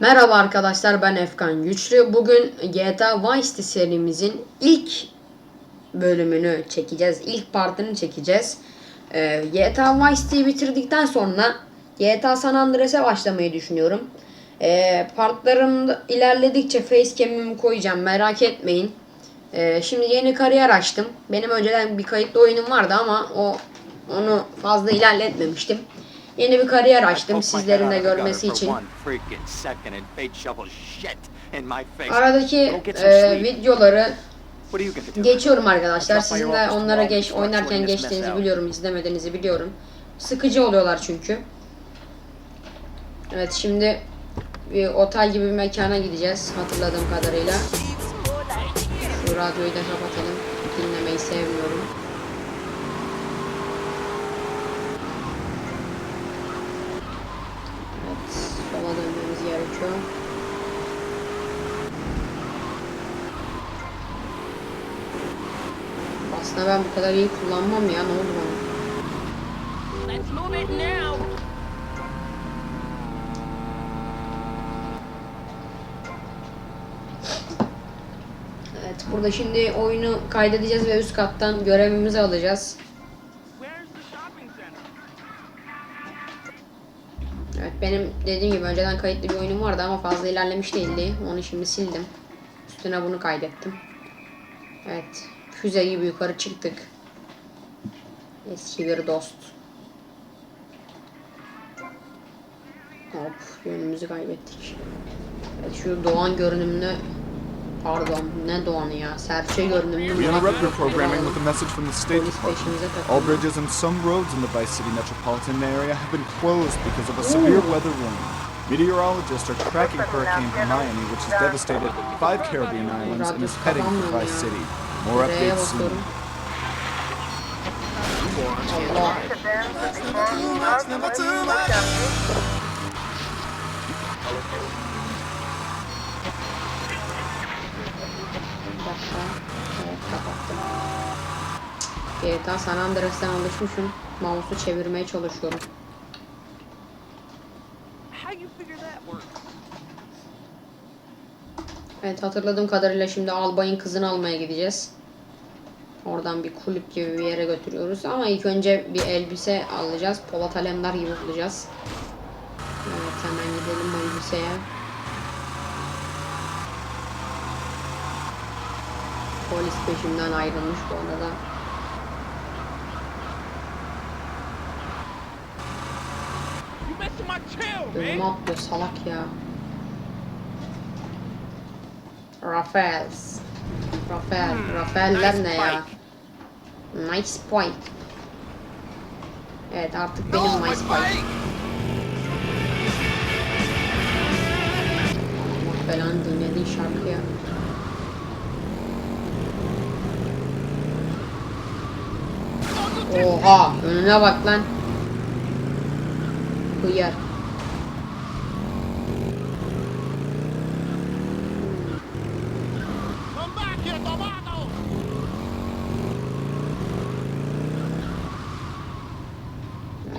Merhaba arkadaşlar ben Efkan Güçlü. Bugün GTA Vice City serimizin ilk bölümünü çekeceğiz. İlk partını çekeceğiz. Ee, GTA Vice City'yi bitirdikten sonra GTA San Andreas'e başlamayı düşünüyorum. Ee, partlarım ilerledikçe facecam'imi koyacağım merak etmeyin. Ee, şimdi yeni kariyer açtım. Benim önceden bir kayıtlı oyunum vardı ama o onu fazla ilerletmemiştim. Yeni bir kariyer açtım sizlerin de görmesi için. Aradaki e, videoları geçiyorum arkadaşlar. Sizin de onlara geç oynarken geçtiğinizi biliyorum, izlemediğinizi biliyorum. Sıkıcı oluyorlar çünkü. Evet şimdi bir otel gibi bir mekana gideceğiz hatırladığım kadarıyla. Şu radyoyu da kapatalım. Aslında ben bu kadar iyi kullanmam ya ne oldu bana? Evet burada şimdi oyunu kaydedeceğiz ve üst kattan görevimizi alacağız. Evet benim dediğim gibi önceden kayıtlı bir oyunum vardı ama fazla ilerlemiş değildi. Onu şimdi sildim. Üstüne bunu kaydettim. Evet. Füze gibi yukarı çıktık. Eski bir dost. Hop yönümüzü kaybettik. Evet şu doğan görünümlü Pardon ne doğanı ya? Serçe görünümlü We interrupt your programming with a message from the State Department. All bridges and some roads in the Vice City metropolitan area have been closed because of a severe weather warning. Meteorologists are tracking Hurricane Hermione, which has devastated five Caribbean islands and is heading for Vice City. More Buraya updates soon. basıyorum. Allah. Bir dakika. Evet kapattım. GTA San Andreas'tan alışmışım. Mouse'u çevirmeye çalışıyorum. Evet hatırladığım kadarıyla şimdi albayın kızını almaya gideceğiz. Oradan bir kulüp gibi bir yere götürüyoruz. Ama ilk önce bir elbise alacağız. Polat Alemdar gibi olacağız. Evet hemen gidelim bu elbiseye. Polis peşimden ayrılmış bu arada. Man. atlıyor salak ya. Rafaels. Rafael. Rafaeller hmm. nice ne ya? Nice Spike. Evet artık benim Nice Spike. Allah belanı dinlediğin şarkı ya. Oha önüne bak lan. Hıyar.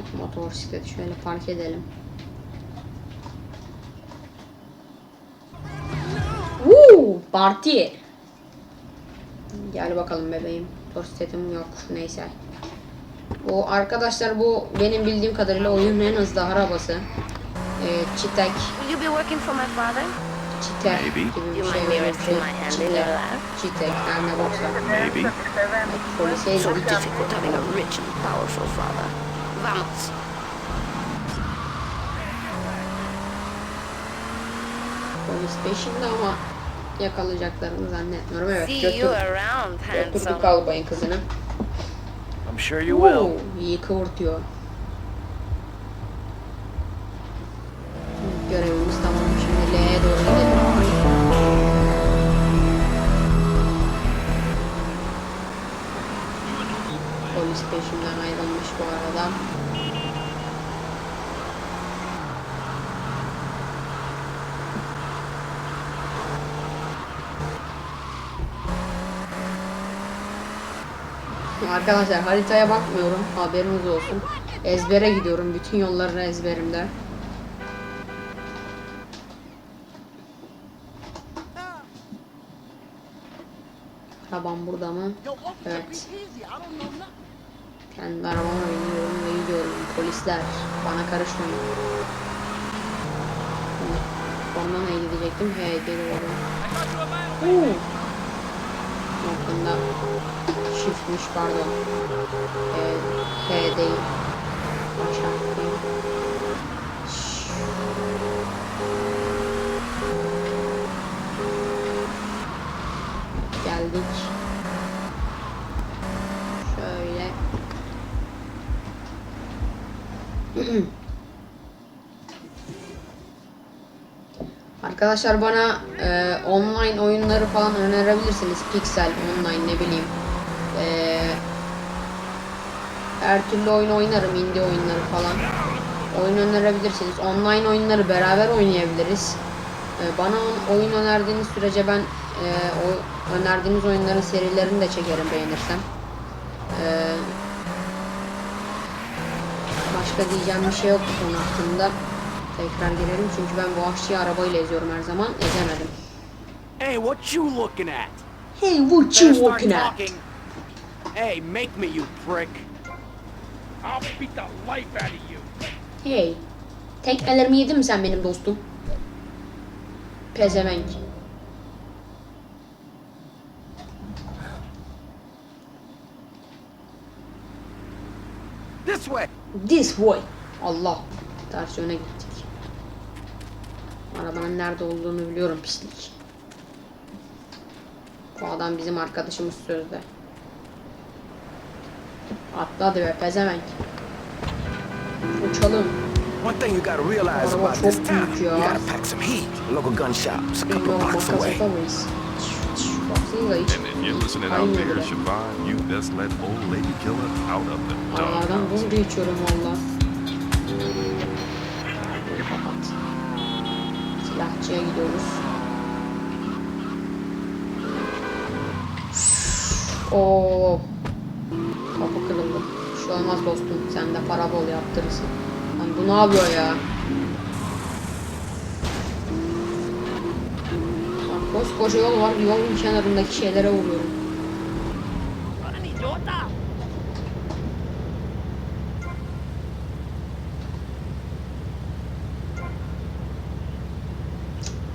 Evet, motosikleti şöyle park edelim. Woo, parti. Gel bakalım bebeğim. Motosikletim yok. Neyse. Bu arkadaşlar bu benim bildiğim kadarıyla oyunun en hızlı arabası. Ee, Çitek, you be working for my father? Çitek Maybe. gibi bir You şey. in Çitek. Çitek, her ne boksa. Maybe. Polise So difficult having a rich and powerful father. Vamos. Polis peşimde ama yakalayacaklarını zannetmiyorum. Evet See götür, you around, götürdük handsome. albayın kızını. I'm sure you will. Oo, iyi kıvırtıyor. olmuş peşimden ayrılmış bu arada. Arkadaşlar haritaya bakmıyorum haberiniz olsun. Ezbere gidiyorum bütün yolları ezberimde. Tamam burada mı? Evet. Kendi arabama biniyorum ve gidiyorum. Polisler bana karışmayın. Ondan H gidecektim. H geliyorum. Oo. Noktada shiftmiş pardon. H, H değil. Aşağı. Geldik. Şöyle. Arkadaşlar bana e, online oyunları falan önerebilirsiniz. Pixel online ne bileyim. E, her türlü oyun oynarım. indie oyunları falan. Oyun önerebilirsiniz. Online oyunları beraber oynayabiliriz. E, bana oyun önerdiğiniz sürece ben e, o önerdiğiniz oyunların serilerini de çekerim beğenirsem. E, başka diyeceğim bir şey yok bu konu hakkında. Tekrar girelim çünkü ben bu aşçıyı arabayla eziyorum her zaman. Ezemedim. Hey, what you looking at? Hey what you looking at? Hey, make me, you prick. I'll beat the life out of you. Hey. Tekmelerimi yedin mi sen benim dostum? Pezevenk. This way. This way. Allah. Ters yöne gittik. Arabanın nerede olduğunu biliyorum pislik. Bu adam bizim arkadaşımız sözde. Atladı be pezevenk. Uçalım. One thing you gotta realize about this town, you gotta pack some heat. Local gun shop's a couple blocks away. Baksanıza hiç. You're listening out there. Siobhan, you best let old lady killer out of the Aralardan doghouse. buz içiyorum valla. Kapat. Silahçıya gidiyoruz. Oo. Kapı kırıldı. Bir şey olmaz dostum. Sen de para bol yaptırırsın. Lan bu ne yapıyor ya? Koskoca yol var. Yolun kenarındaki şeylere vuruyorum.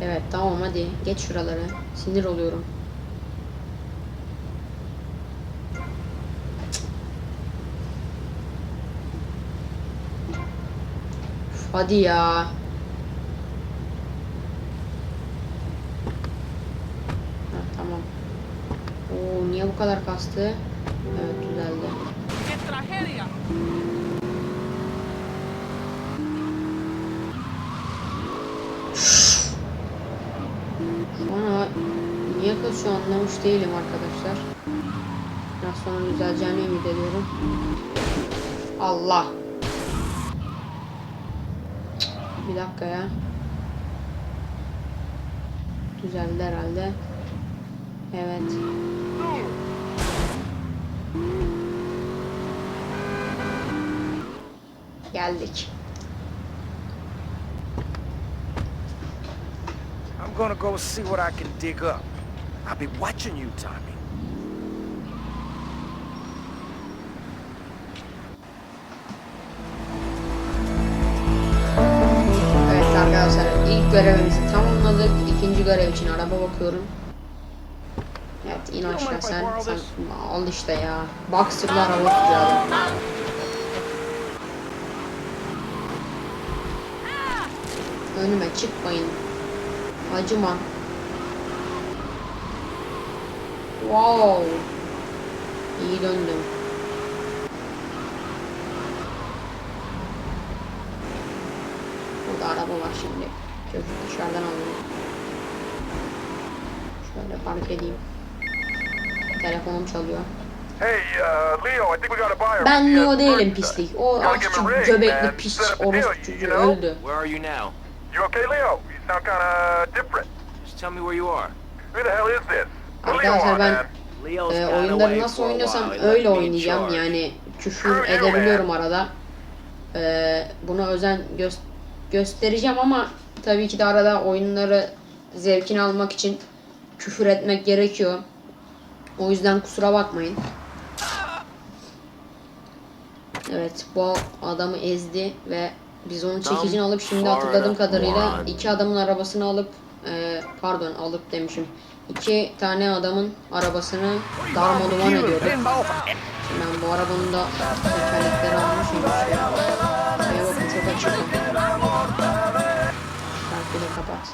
Evet tamam hadi geç şuraları. Sinir oluyorum. Hadi ya. Ha, tamam. Oo niye bu kadar kastı? Evet düzeldi. Bana niye kasıyor anlamış değilim arkadaşlar. Biraz sonra düzeleceğini ümit ediyorum. Allah. Bir dakika ya. Düzeldi herhalde. Evet. Geldik. I'm gonna go see what I can dig up. I'll be watching you, Tommy. Evet arkadaşlar ilk görevimizi tamamladık. İkinci görev için araba bakıyorum. İn aşağı sen. sen al işte ya. Boxer'la araba adam. Önüme çıkmayın. Acıma. Wow. İyi döndüm. Burada araba var şimdi. Çocuk dışarıdan alıyor. Şöyle park edeyim. Telefonum çalıyor. Hey, uh, Leo, I think we got a buyer. Ben Leo değilim pislik. O aşçı göbekli man. piç orospu you çocuğu know? öldü. Where are you now? You okay, Leo? You sound kinda different. Just tell me where you are. Who the hell is this? Arkadaşlar ben e, oyunları nasıl left öyle oynayacağım. Yani küfür edebiliyorum arada. E, buna özen gö- göstereceğim ama tabii ki de arada oyunları zevkini almak için küfür etmek gerekiyor. O yüzden kusura bakmayın. Evet bu adamı ezdi ve biz onu çekicini alıp şimdi hatırladığım kadarıyla iki adamın arabasını alıp e, pardon alıp demişim. iki tane adamın arabasını darmadağın ediyorduk. Şimdi ben bu arabanın da tekerlekleri almışım. Şuraya bakın çok açık. Şarkıyı da kapat.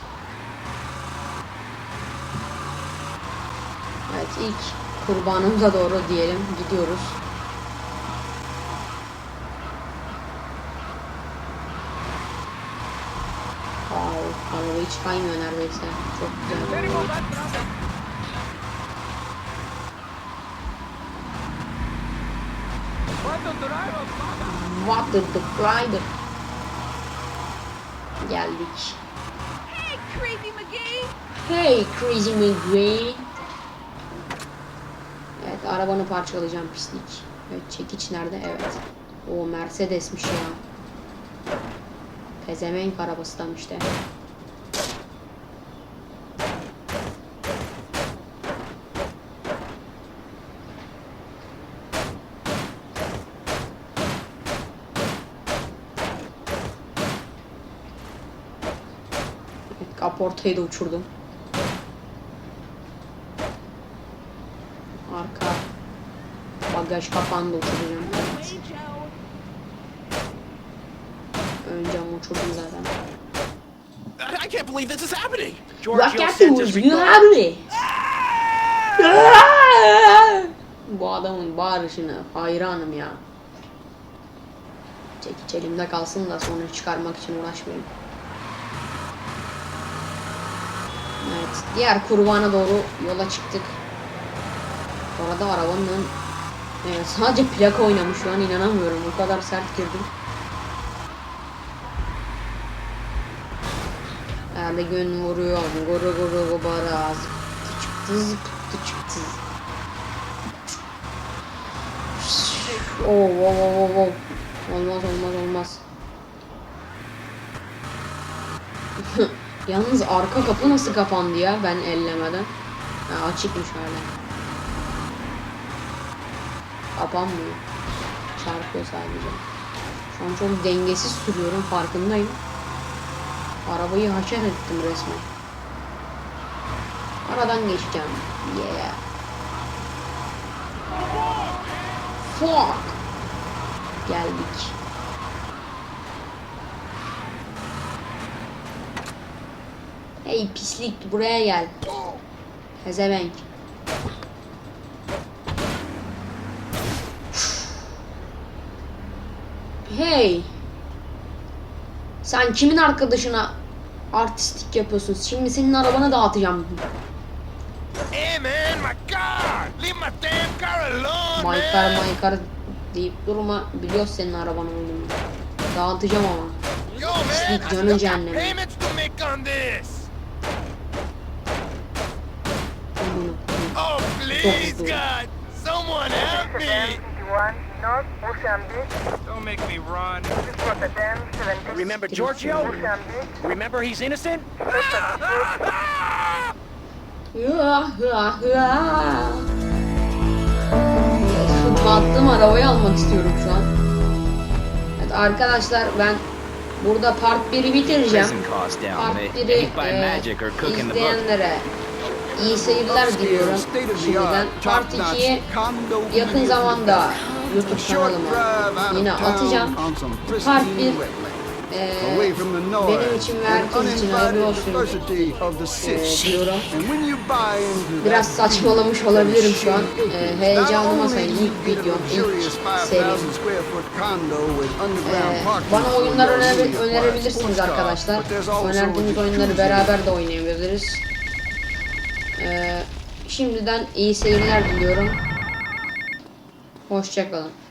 Evet ilk kurbanımıza doğru diyelim gidiyoruz. Wow, araba hiç kaymıyor neredeyse. Çok güzel. What the driver? Geldik. Hey, Crazy McGee! Hey Crazy McQueen. Arabanı parçalayacağım pislik. Evet çekiç nerede? Evet. O Mercedes'miş ya. Pezevenk arabası tam işte. Evet, kaportayı da uçurdum. Arka bagaj kapağını da uçuracağım. Evet. Ön camı uçurdum zaten. I can't believe this is happening. Us you regard- have Bu adamın bağırışını hayranım ya. Çekiç elimde kalsın da sonra çıkarmak için uğraşmayayım. Evet, diğer kurbana doğru yola çıktık. Orada arabanın evet, sadece plaka oynamış şu an inanamıyorum. O kadar sert girdim. Herhalde gün vuruyor. Guru guru gubara. Çıktı zıptı çıktı. Oo, oo, oo, oo, oo. Olmaz olmaz olmaz. Yalnız arka kapı nasıl kapandı ya ben ellemeden? Ha, açıkmış hala. Kapanmıyor. Çarpıyor sadece. Şu an çok dengesiz sürüyorum farkındayım. Arabayı haşer ettim resmen. Aradan geçeceğim. Yeah. Fuck. Geldik. Hey pislik buraya gel. Pezevenk. Hey. Sen kimin arkadaşına artistik yapıyorsun? Şimdi senin arabanı dağıtacağım. Hey, man, my car! Leave my damn car alone, man! maykar deyip durma. Biliyoruz senin arabanın olduğunu. Dağıtacağım ama. Yo, man, Pislik I canı still got cehennemi. payments to make on this! Bunu. Oh, please. God! Someone help me! North, Mozambique, Don't make me run. Rotterdam, 17. Remember Giorgio? Mozambique, Remember he's innocent? Battım arabayı almak istiyorum şu an. Evet arkadaşlar ben burada part 1'i bitireceğim. Part 1'i e, izleyenlere iyi seyirler diliyorum şimdiden. Part 2'yi yakın zamanda YouTube kanalıma yine atacağım. Part 1 e, benim için ve herkes için hayırlı olsun e, diyorum. Biraz saçmalamış olabilirim şu an. Ee, heyecanlı masayı ilk videom, ilk serim. Ee, bana oyunlar öner önerebilirsiniz arkadaşlar. Önerdiğiniz oyunları beraber de oynayabiliriz. Ee, şimdiden iyi seyirler diliyorum. Hoşçakalın.